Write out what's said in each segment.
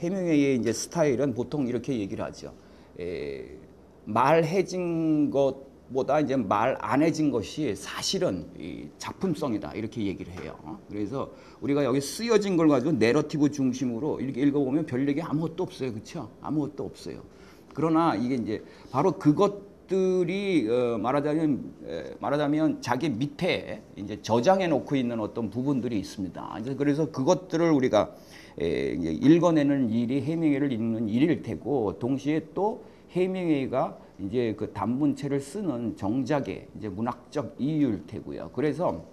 해밍웨이의 이제 스타일은 보통 이렇게 얘기를 하죠. 에, 말해진 것보다 이제 말 안 해진 것이 사실은 이 작품성이다 이렇게 얘기를 해요. 그래서 우리가 여기 쓰여진 걸 가지고 내러티브 중심으로 이렇게 읽어보면 별 얘기 아무것도 없어요, 그렇죠? 아무것도 없어요. 그러나 이게 이제 바로 그것 들이 어, 말하자면 에, 말하자면 자기 밑에 이제 저장해 놓고 있는 어떤 부분들이 있습니다. 그래서 그것들을 우리가 에, 읽어내는 일이 해밍웨이를 읽는 일일 테고 동시에 또 해밍웨이가 이제 그 단문체를 쓰는 정작의 이제 문학적 이유일 테고요. 그래서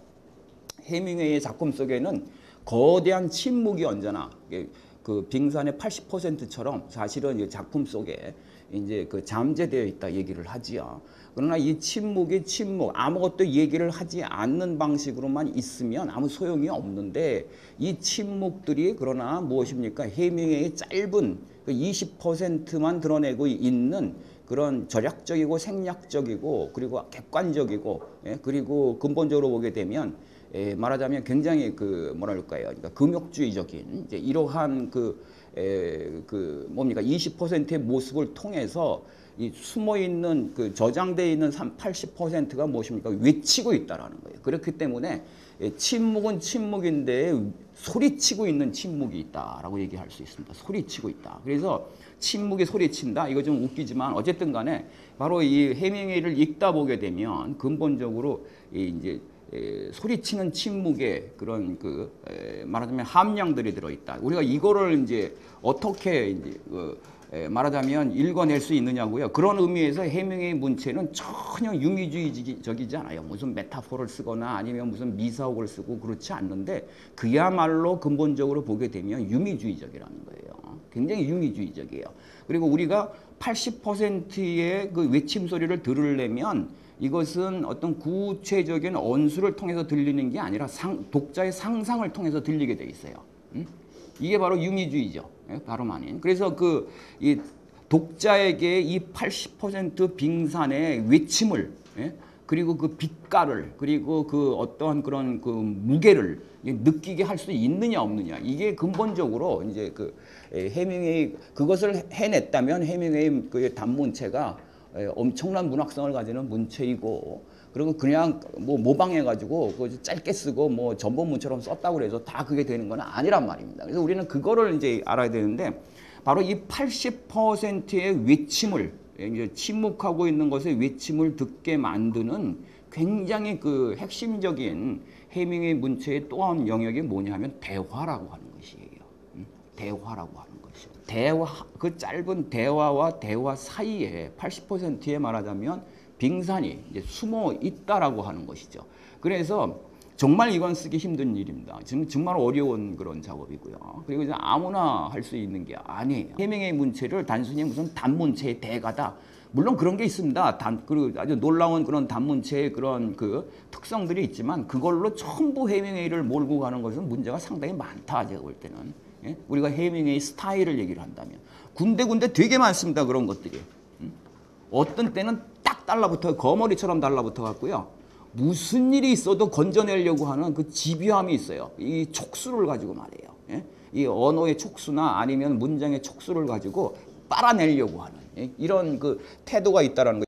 해밍웨이의 작품 속에는 거대한 침묵이 언제나 이게 그 빙산의 80%처럼 사실은 이 작품 속에 이제 그 잠재되어 있다 얘기를 하지요. 그러나 이 침묵이 침묵 아무것도 얘기를 하지 않는 방식으로만 있으면 아무 소용이 없는데 이 침묵들이 그러나 무엇입니까? 해밍웨이의 짧은 그 20%만 드러내고 있는 그런 절약적이고 생략적이고 그리고 객관적이고 예? 그리고 근본적으로 보게 되면 에, 말하자면 굉장히 그 뭐랄까요 그러니까 금욕주의적인 이제 이러한 그, 에, 그 뭡니까 20%의 모습을 통해서 이 숨어 있는 그 저장돼 있는 80%가 무엇입니까 외치고 있다라는 거예요. 그렇기 때문에 예, 침묵은 침묵인데 소리치고 있는 침묵이 있다라고 얘기할 수 있습니다. 소리치고 있다. 그래서 침묵이 소리친다. 이거 좀 웃기지만 어쨌든 간에 바로 이 해밍웨이를 읽다 보게 되면 근본적으로 이 이제 에, 소리치는 침묵에 그런 그 에, 말하자면 함량들이 들어 있다. 우리가 이거를 이제 어떻게 이제 그, 에, 말하자면 읽어낼 수 있느냐고요. 그런 의미에서 해밍웨이 문체는 전혀 유미주의적이지 않아요. 무슨 메타포를 쓰거나 아니면 무슨 미사옥을 쓰고 그렇지 않는데 그야말로 근본적으로 보게 되면 유미주의적이라는 거예요. 굉장히 유미주의적이에요. 그리고 우리가 80%의 그 외침 소리를 들으려면 이것은 어떤 구체적인 언수를 통해서 들리는 게 아니라 상, 독자의 상상을 통해서 들리게 돼 있어요. 음? 이게 바로 유미주의죠. 예, 바로 만인. 그래서 그이 독자에게 이 80% 빙산의 외침을 예? 그리고 그 빛깔을 그리고 그 어떠한 그런 그 무게를 느끼게 할 수 있느냐 없느냐 이게 근본적으로 이제 그 에, 해밍웨이 그것을 해냈다면 해밍웨이 그 단문체가 에, 엄청난 문학성을 가지는 문체이고 그리고 그냥 뭐 모방해 가지고 그 짧게 쓰고 뭐 전본문처럼 썼다고 그래서 다 그게 되는 건 아니란 말입니다. 그래서 우리는 그거를 이제 알아야 되는데 바로 이 80%의 외침을 이제 침묵하고 있는 것의 외침을 듣게 만드는 굉장히 그 핵심적인 해밍의 문체의 또 한 영역이 뭐냐면 대화라고 하는 것이에요. 음? 대화라고 하는 것이요. 대화 그 짧은 대화와 대화 사이에 80%에 말하자면 빙산이 이제 숨어 있다라고 하는 것이죠. 그래서 정말 이건 쓰기 힘든 일입니다. 지금 정말 어려운 그런 작업이고요. 그리고 이제 아무나 할 수 있는 게 아니에요. 해밍의 문체를 단순히 무슨 단문체의 대가다. 물론 그런 게 있습니다. 단, 그리고 아주 놀라운 그런 단문체의 그런 그 특성들이 있지만 그걸로 전부 해밍웨이를 몰고 가는 것은 문제가 상당히 많다. 제가 볼 때는. 예? 우리가 해밍웨이 스타일을 얘기를 한다면. 군데군데 되게 많습니다. 그런 것들이. 음? 어떤 때는 딱 달라붙어 거머리처럼 달라붙어 갖고요. 무슨 일이 있어도 건져내려고 하는 그 집요함이 있어요. 이 촉수를 가지고 말이에요. 예? 이 언어의 촉수나 아니면 문장의 촉수를 가지고 빨아내려고 하는 예? 이런 그 태도가 있다라는 거예요.